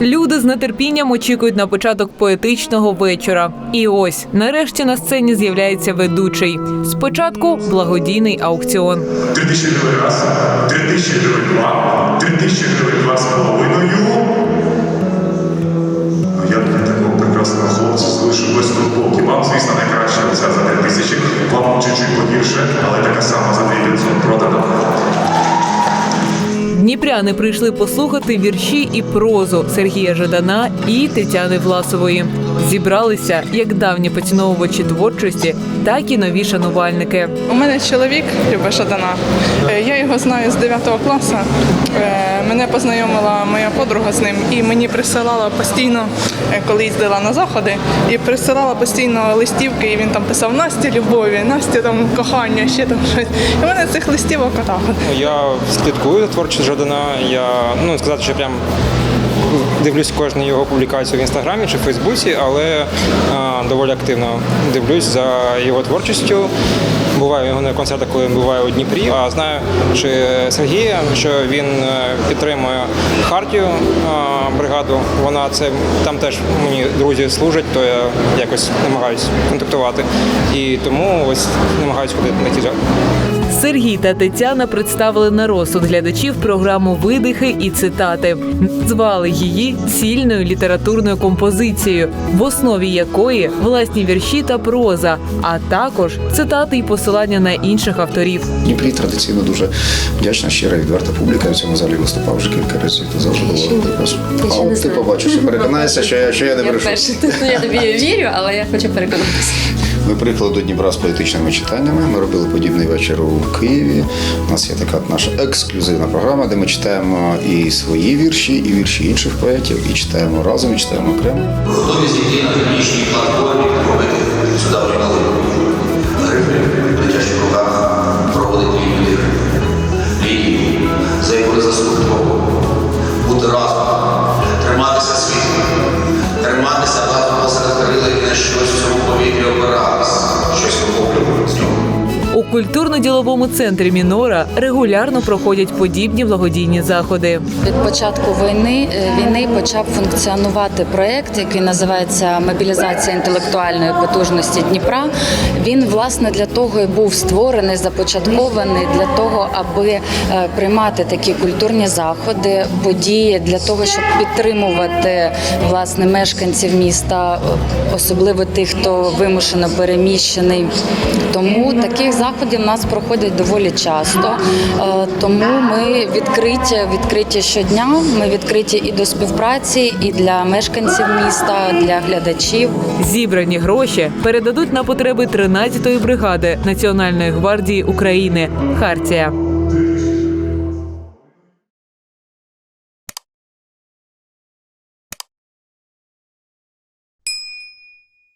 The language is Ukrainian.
Люди з нетерпінням очікують на початок поетичного вечора. І ось нарешті на сцені з'являється ведучий. Спочатку благодійний аукціон. Три тисячі гривень раз, три тисячі гривень два, три тисячі гривень Дніпряни прийшли послухати вірші і прозу Сергія Жадана і Тетяни Власової. Зібралися як давні поціновувачі творчості, так і нові шанувальники. У мене чоловік Люба Шадана. Е, Я його знаю з 9 класу. Е, Мене познайомила моя подруга з ним і мені присилала постійно, е, коли їздила на заходи, і присилала постійно листівки, і він там писав Насті любові, Насті там кохання, ще там щось. І мене цих листівок отак. Я слідкую за творчістю Жадана. Я ну сказати, що прям дивлюсь кожну його публікацію в інстаграмі чи Фейсбуці, але доволі активно дивлюсь за його творчістю. Буваю його на концертах, коли буває у Дніпрі. А знаю, чи Сергія, що він е, підтримує Хартію бригаду. Вона це там теж мені друзі служать, то я якось намагаюся контактувати. І тому ось намагаюся ходити на ті Сергій та Тетяна представили на розсуд глядачів програму Видихи і цитати. Звали її цільною літературною композицією, в основі якої власні вірші та проза, а також цитати і посилання на інших авторів. Дніпрі традиційно дуже вдячна, щира, відверта публіка. В цьому залі виступав вже кілька разів. То завжди було прекрасно. А от ти побачиш і переконаєшся, що я, що я не Я брешу. перше я тобі вірю, але я хочу переконатися. Ми приїхали до Дніпра з поетичними читаннями. Ми робили подібний вечір у Києві. У нас є така наша ексклюзивна програма, де ми читаємо і свої вірші, і вірші інших поетів, і читаємо разом, і читаємо окремо. Готові зійти на північній платформі, У культурно-діловому центрі Мінора регулярно проходять подібні благодійні заходи. Від початку війни е, війни почав функціонувати проект, який називається Мобілізація інтелектуальної потужності Дніпра. Він власне для того і був створений, започаткований для того, аби е, приймати такі культурні заходи, події для того, щоб підтримувати власне мешканців міста, е, особливо тих, хто вимушено переміщений. Тому таких заходів у нас проходять доволі часто. Е, Тому ми відкриті, відкриті щодня. Ми відкриті і до співпраці, і для мешканців міста, для глядачів. Зібрані гроші передадуть на потреби 13-ї бригади Національної гвардії України Хартія.